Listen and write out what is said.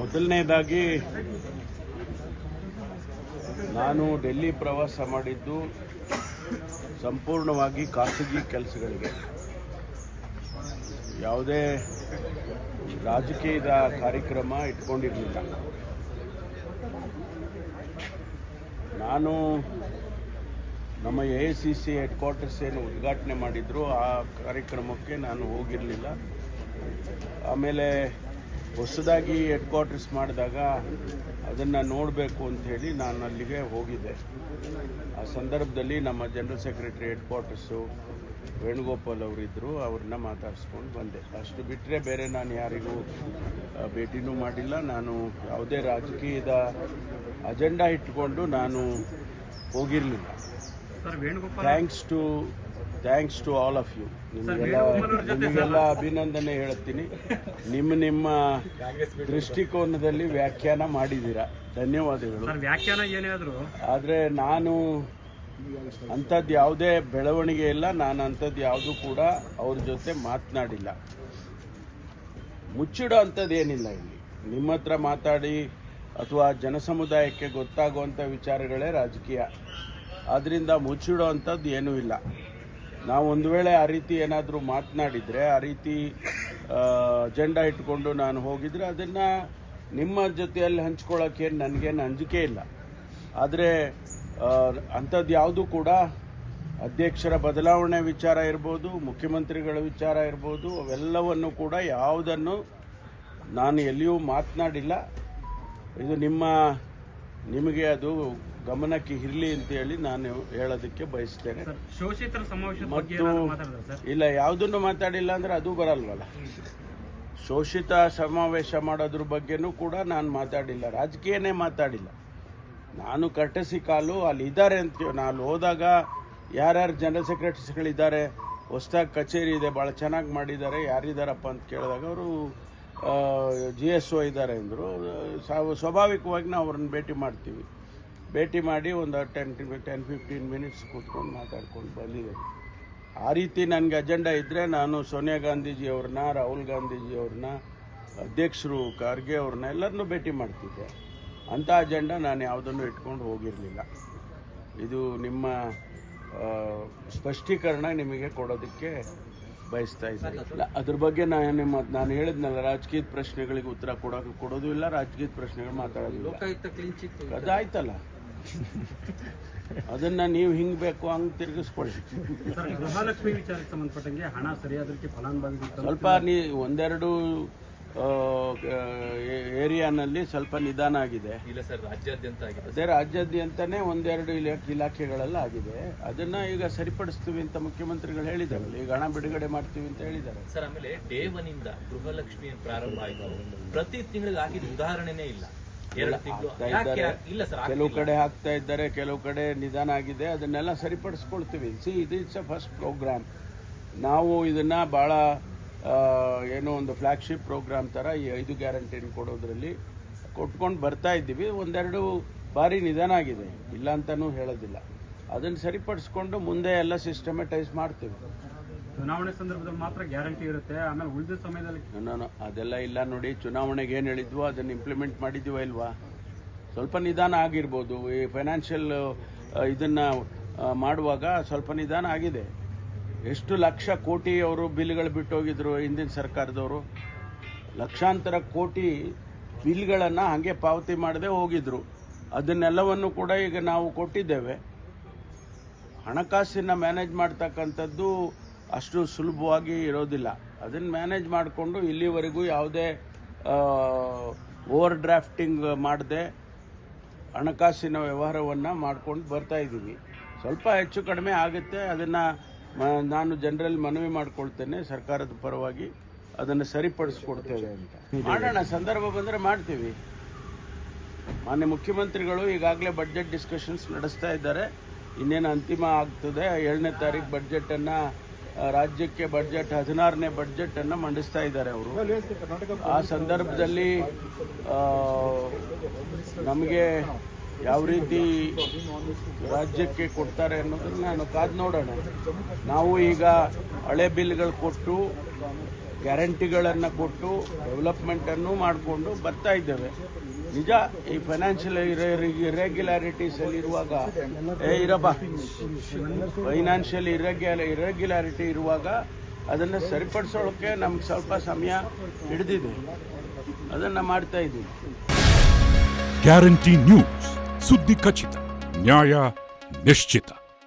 ಮೊದಲನೇದಾಗಿ ನಾನು ಡೆಲ್ಲಿ ಪ್ರವಾಸ ಮಾಡಿದ್ದು ಸಂಪೂರ್ಣವಾಗಿ ಖಾಸಗಿ ಕೆಲಸಗಳಿಗೆ. ಯಾವುದೇ ರಾಜಕೀಯದ ಕಾರ್ಯಕ್ರಮ ಇಟ್ಕೊಂಡಿರಲಿಲ್ಲ. ನಾನು ನಮ್ಮ A I C C headquarters ಏನು ಉದ್ಘಾಟನೆ ಮಾಡಿದ್ರು. ಆ ಕಾರ್ಯಕ್ರಮಕ್ಕೆ ನಾನು ಹೋಗಿರಲಿಲ್ಲ. ಆಮೇಲೆ ಹೊಸದಾಗಿ ಹೆಡ್ ಕ್ವಾರ್ಟರ್ಸ್ ಮಾಡಿದಾಗ ಅದನ್ನು ನೋಡಬೇಕು ಅಂಥೇಳಿ ನಾನು ಅಲ್ಲಿಗೆ ಹೋಗಿದ್ದೆ. ಆ ಸಂದರ್ಭದಲ್ಲಿ ನಮ್ಮ general secretary headquarters Venugopal ಅವರಿದ್ದರು ಅವ್ರನ್ನ ಮಾತಾಡಿಸ್ಕೊಂಡು ಬಂದೆ. ಅಷ್ಟು ಬಿಟ್ಟರೆ ಬೇರೆ ನಾನು ಯಾರಿಗೂ ಭೇಟಿನೂ ಮಾಡಿಲ್ಲ. ನಾನು ಯಾವುದೇ ರಾಜಕೀಯದ ಅಜೆಂಡಾ ಇಟ್ಕೊಂಡು ನಾನು ಹೋಗಿರಲಿಲ್ಲ. Thanks to thanks to all of you ನಿಮಗೆಲ್ಲ ನಿಮಗೆಲ್ಲ ಅಭಿನಂದನೆ ಹೇಳ್ತೀನಿ. ನಿಮ್ಮ ನಿಮ್ಮ ದೃಷ್ಟಿಕೋನದಲ್ಲಿ ವ್ಯಾಖ್ಯಾನ ಮಾಡಿದ್ದೀರಾ? ಧನ್ಯವಾದಗಳು. ಸರ್ ವ್ಯಾಖ್ಯಾನ ಏನಾದರೂ ಆದ್ರೂ. ಆದರೆ ನಾನು ಅಂಥದ್ದು ಯಾವುದೇ ಬೆಳವಣಿಗೆ ಇಲ್ಲ ನಾನು ಅಂಥದ್ದು ಯಾವುದೂ ಕೂಡ ಅವ್ರ ಜೊತೆ ಮಾತನಾಡಿಲ್ಲ. ಮುಚ್ಚಿಡೋ ಅಂಥದ್ದು ಏನಿಲ್ಲ ಇಲ್ಲಿ. ನಿಮ್ಮ ಹತ್ರ ಮಾತಾಡಿ ಅಥವಾ ಜನಸಮುದಾಯಕ್ಕೆ ಗೊತ್ತಾಗುವಂಥ ವಿಚಾರಗಳೇ ರಾಜಕೀಯ. ಆದ್ದರಿಂದ ಮುಚ್ಚಿಡೋ ಅಂಥದ್ದು ಏನೂ ಇಲ್ಲ. ನಾವು ಒಂದು ವೇಳೆ ಆ ರೀತಿ ಏನಾದರೂ ಮಾತನಾಡಿದರೆ, ಆ ರೀತಿ ಅಜೆಂಡಾ ಇಟ್ಕೊಂಡು ನಾನು ಹೋಗಿದ್ರೆ ಅದನ್ನು ನಿಮ್ಮ ಜೊತೆಯಲ್ಲಿ ಹಂಚ್ಕೊಳ್ಳೋಕ್ಕೇನು ನನಗೇನು ಅಂಜಿಕೆ ಇಲ್ಲ. ಆದರೆ ಅಂಥದ್ದು ಯಾವುದೂ ಕೂಡ ಅಧ್ಯಕ್ಷರ ಬದಲಾವಣೆ ವಿಚಾರ ಇರ್ಬೋದು, ಮುಖ್ಯಮಂತ್ರಿಗಳ ವಿಚಾರ ಇರ್ಬೋದು, ಅವೆಲ್ಲವನ್ನು ಕೂಡ ಯಾವುದನ್ನು ನಾನು ಎಲ್ಲಿಯೂ ಮಾತನಾಡಿಲ್ಲ. ಇದು ನಿಮ್ಮ, ನಿಮಗೆ ಅದು ಗಮನಕ್ಕೆ ಇರಲಿ ಅಂತ ಹೇಳಿ ನಾನು ಹೇಳೋದಕ್ಕೆ ಬಯಸ್ತೇನೆ. ಶೋಷಿತರ ಸಮಾವೇಶ ಮತ್ತು ಇಲ್ಲ ಯಾವುದನ್ನು ಮಾತಾಡಿಲ್ಲ ಅಂದ್ರೆ ಅದು ಬರಲ್ವಲ್ಲ. ಶೋಷಿತ ಸಮಾವೇಶ ಮಾಡೋದ್ರ ಬಗ್ಗೆನೂ ಕೂಡ ನಾನು ಮಾತಾಡಿಲ್ಲ ರಾಜಕೀಯನೇ ಮಾತಾಡಿಲ್ಲ. ನಾನು ಕಟ್ಟಿಸಿ ಕಾಲು ಅಲ್ಲಿ ಇದ್ದಾರೆ ಅಂತ ನಾನು ಹೋದಾಗ ಯಾರ್ಯಾರು ಜನರಲ್ ಸೆಕ್ರೆಟರಿಸ್ಗಳಿದ್ದಾರೆ ಹೊಸ್ದಾಗಿ ಕಚೇರಿ ಇದೆ ಭಾಳ ಚೆನ್ನಾಗಿ ಮಾಡಿದ್ದಾರೆ ಯಾರಿದ್ದಾರಪ್ಪ ಅಂತ ಕೇಳಿದಾಗ ಅವರು ಜಿ ಎಸ್ ಒ ಇದ್ದಾರೆ ಅಂದರು. ಸ್ವಾಭಾವಿಕವಾಗಿ ನಾವು ಅವ್ರನ್ನ ಭೇಟಿ ಮಾಡ್ತೀವಿ. ಭೇಟಿ ಮಾಡಿ ಒಂದು ಟೆನ್ ಟೆನ್ ಫಿಫ್ಟೀನ್ ಮಿನಿಟ್ಸ್ ಕೂತ್ಕೊಂಡು ಮಾತಾಡ್ಕೊಂಡು ಬಂದಿದ್ದೇನೆ ಆ ರೀತಿ ನನಗೆ ಅಜೆಂಡಾ ಇದ್ದರೆ ನಾನು ಸೋನಿಯಾ ಗಾಂಧೀಜಿಯವ್ರನ್ನ ರಾಹುಲ್ ಗಾಂಧೀಜಿಯವ್ರನ್ನ ಅಧ್ಯಕ್ಷರು ಖರ್ಗೆ ಅವ್ರನ್ನ ಎಲ್ಲರನ್ನೂ ಭೇಟಿ ಮಾಡ್ತಿದ್ದೆ. ಅಂಥ ಅಜೆಂಡಾ ನಾನು ಯಾವುದನ್ನು ಇಟ್ಕೊಂಡು ಹೋಗಿರಲಿಲ್ಲ. ಇದು ನಿಮ್ಮ ಸ್ಪಷ್ಟೀಕರಣ ನಿಮಗೆ ಕೊಡೋದಕ್ಕೆ ಬಯಸ್ತಾ ಇದ್ದೀನಿ. ಇಲ್ಲ, ಅದ್ರ ಬಗ್ಗೆ ನಾನು ನಿಮ್ಮ ನಾನು ಹೇಳಿದ್ನಲ್ಲ ರಾಜಕೀಯ ಪ್ರಶ್ನೆಗಳಿಗೆ ಉತ್ತರ ಕೊಡೋಕೆ ಕೊಡೋದು ಇಲ್ಲ ರಾಜಕೀಯ ಪ್ರಶ್ನೆಗಳು ಮಾತಾಡೋದಿಲ್ಲ. ಅದಾಯ್ತಲ್ಲ ಅದನ್ನ ನೀವು ಹಿಂಗ್ ಬೇಕು ಹಂಗ್ ತಿರುಗಿಸ್ಕೊಳ್ಳಿ ಸರ್ ಗೃಹಲಕ್ಷ್ಮಿ ವಿಚಾರಕ್ಕೆ ಸಂಬಂಧಪಟ್ಟಂಗೆ ಹಣ ಸರಿಯಾದಕ್ಕೆ ಫಲಾನುಭವಿಗಳು ಸ್ವಲ್ಪ ನೀ ಒಂದೆರಡು ಏರಿಯಾನಲ್ಲಿ ಸ್ವಲ್ಪ ನಿಧಾನ ಆಗಿದೆ. ಇಲ್ಲ ಸರ್ ರಾಜ್ಯಾದ್ಯಂತ ಆಗಿದೆ. ಅದೇ ರಾಜ್ಯಾದ್ಯಂತನೇ ಒಂದೆರಡು ಇಲಾಖೆ ಇಲಾಖೆಗಳೆಲ್ಲ ಆಗಿದೆ. ಅದನ್ನ ಈಗ ಸರಿಪಡಿಸ್ತೀವಿ ಅಂತ ಮುಖ್ಯಮಂತ್ರಿಗಳು ಹೇಳಿದಾರಲ್ಲ ಈಗ ಹಣ ಬಿಡುಗಡೆ ಮಾಡ್ತೀವಿ ಅಂತ ಹೇಳಿದ್ದಾರೆ. ಸರ್ ಆಮೇಲೆ ಡೇ ಒನ್ ಇಂದ ಗೃಹಲಕ್ಷ್ಮಿ ಪ್ರಾರಂಭ ಆಯ್ತು. ಪ್ರತಿ ತಿಂಗಳಿಗೆ ಆಗಿದ ಉದಾಹರಣೆನೇ ಇಲ್ಲ. ಕೆಲವು ಕಡೆ ಹಾಕ್ತಾ ಇದ್ದಾರೆ ಕೆಲವು ಕಡೆ ನಿಧಾನ ಆಗಿದೆ ಅದನ್ನೆಲ್ಲ ಸರಿಪಡಿಸ್ಕೊಳ್ತೀವಿ. ಸಿ ಇದು ಇಟ್ಸ್ ಅ ಫಸ್ಟ್ ಪ್ರೋಗ್ರಾಮ್ ನಾವು ಇದನ್ನು ಭಾಳ ಏನೋ ಒಂದು ಫ್ಲ್ಯಾಗ್ಶಿಪ್ ಪ್ರೋಗ್ರಾಮ್ ಥರ ಈ ಐದು ಗ್ಯಾರಂಟಿನ ಕೊಡೋದ್ರಲ್ಲಿ ಕೊಟ್ಕೊಂಡು ಬರ್ತಾ ಇದ್ದೀವಿ. ಒಂದೆರಡು ಬಾರಿ ನಿಧಾನ ಆಗಿದೆ. ಇಲ್ಲ ಅಂತಲೂ ಹೇಳೋದಿಲ್ಲ. ಅದನ್ನು ಸರಿಪಡಿಸ್ಕೊಂಡು ಮುಂದೆ ಎಲ್ಲ ಸಿಸ್ಟಮೆಟೈಸ್ ಮಾಡ್ತೀವಿ. ಚುನಾವಣೆ ಸಂದರ್ಭದಲ್ಲಿ ಮಾತ್ರ ಗ್ಯಾರಂಟಿ ಇರುತ್ತೆ. ಆಮೇಲೆ ಉಳಿದ ಸಮಯದಲ್ಲಿ ಅದೆಲ್ಲ ಇಲ್ಲ ನೋಡಿ. ಚುನಾವಣೆಗೆ ಏನು ಹೇಳಿದ್ವೋ ಅದನ್ನು ಇಂಪ್ಲಿಮೆಂಟ್ ಮಾಡಿದ್ದೀವ ಇಲ್ವಾ? ಸ್ವಲ್ಪ ನಿಧಾನ ಆಗಿರ್ಬೋದು. ಈ ಫೈನಾನ್ಷಿಯಲ್ ಇದನ್ನು ಮಾಡುವಾಗ ಸ್ವಲ್ಪ ನಿಧಾನ ಆಗಿದೆ. ಎಷ್ಟು ಲಕ್ಷ ಕೋಟಿ ಅವರು ಬಿಲ್ಗಳು ಬಿಟ್ಟೋಗಿದ್ರು ಹಿಂದಿನ ಸರ್ಕಾರದವರು? ಲಕ್ಷಾಂತರ ಕೋಟಿ ಬಿಲ್ಗಳನ್ನು ಹಾಗೆ ಪಾವತಿ ಮಾಡದೆ ಹೋಗಿದ್ರು. ಅದನ್ನೆಲ್ಲವನ್ನು ಕೂಡ ಈಗ ನಾವು ಕೊಟ್ಟಿದ್ದೇವೆ. ಹಣಕಾಸಿನ ಮ್ಯಾನೇಜ್ ಮಾಡ್ತಕ್ಕಂಥದ್ದು ಅಷ್ಟು ಸುಲಭವಾಗಿ ಇರೋದಿಲ್ಲ. ಅದನ್ನು ಮ್ಯಾನೇಜ್ ಮಾಡಿಕೊಂಡು ಇಲ್ಲಿವರೆಗೂ ಯಾವುದೇ ಓವರ್ ಡ್ರಾಫ್ಟಿಂಗ್ ಮಾಡದೆ ಹಣಕಾಸಿನ ವ್ಯವಹಾರವನ್ನು ಮಾಡ್ಕೊಂಡು ಬರ್ತಾ ಇದ್ದೀವಿ. ಸ್ವಲ್ಪ ಹೆಚ್ಚು ಕಡಿಮೆ ಆಗುತ್ತೆ. ಅದನ್ನು ನಾನು ಜನರಲ್ಲಿ ಮನವಿ ಮಾಡಿಕೊಳ್ತೇನೆ ಸರ್ಕಾರದ ಪರವಾಗಿ. ಅದನ್ನು ಸರಿಪಡಿಸ್ಕೊಡ್ತೇವೆ ಅಂತ. ಮಾಡೋಣ, ಸಂದರ್ಭ ಬಂದರೆ ಮಾಡ್ತೀವಿ. ಮಾನ್ಯ ಮುಖ್ಯಮಂತ್ರಿಗಳು ಈಗಾಗಲೇ ಬಡ್ಜೆಟ್ ಡಿಸ್ಕಷನ್ಸ್ ನಡೆಸ್ತಾ ಇದ್ದಾರೆ. ಇನ್ನೇನು ಅಂತಿಮ ಆಗ್ತದೆ? ಏಳನೇ ತಾರೀಕು ಬಡ್ಜೆಟನ್ನು ರಾಜ್ಯಕ್ಕೆ ಬಡ್ಜೆಟ್, ಹದಿನಾರನೇ ಬಡ್ಜೆಟನ್ನು ಮಂಡಿಸ್ತಾ ಇದ್ದಾರೆ ಅವರು. ಆ ಸಂದರ್ಭದಲ್ಲಿ ನಮಗೆ ಯಾವ ರೀತಿ ರಾಜ್ಯಕ್ಕೆ ಕೊಡ್ತಾರೆ ಅನ್ನೋದನ್ನು ನಾನು ಕಾದು ನೋಡೋಣ. ನಾವು ಈಗ ಹಳೆ ಬಿಲ್ಗಳು ಕೊಟ್ಟು ಗ್ಯಾರಂಟಿಗಳನ್ನು ಕೊಟ್ಟು ಡೆವಲಪ್ಮೆಂಟನ್ನು ಮಾಡಿಕೊಂಡು ಬರ್ತಾ ಇದ್ದೇವೆ. ನಿಜ, ಈ ಫೈನಾನ್ಷಿಯಲ್ ಇರೆಗ್ಯುಲಾರಿಟೀಸಲ್ಲಿ ಇರುವಾಗ ಏ ಇರಪ್ಪ ಫೈನಾನ್ಷಿಯಲ್ ಇರೆಗ್ಯುಲ ಇರೆಗ್ಯುಲಾರಿಟಿ ಇರುವಾಗ ಅದನ್ನು ಸರಿಪಡಿಸೋಕ್ಕೆ ನಮ್ಗೆ ಸ್ವಲ್ಪ ಸಮಯ ಹಿಡಿದಿದೆ. ಅದನ್ನು ಮಾಡ್ತಾ ಇದ್ದೀವಿ. ಗ್ಯಾರಂಟಿ ನ್ಯೂಸ್, ಸುದ್ದಿ ಖಚಿತ, ನ್ಯಾಯ ನಿಶ್ಚಿತ.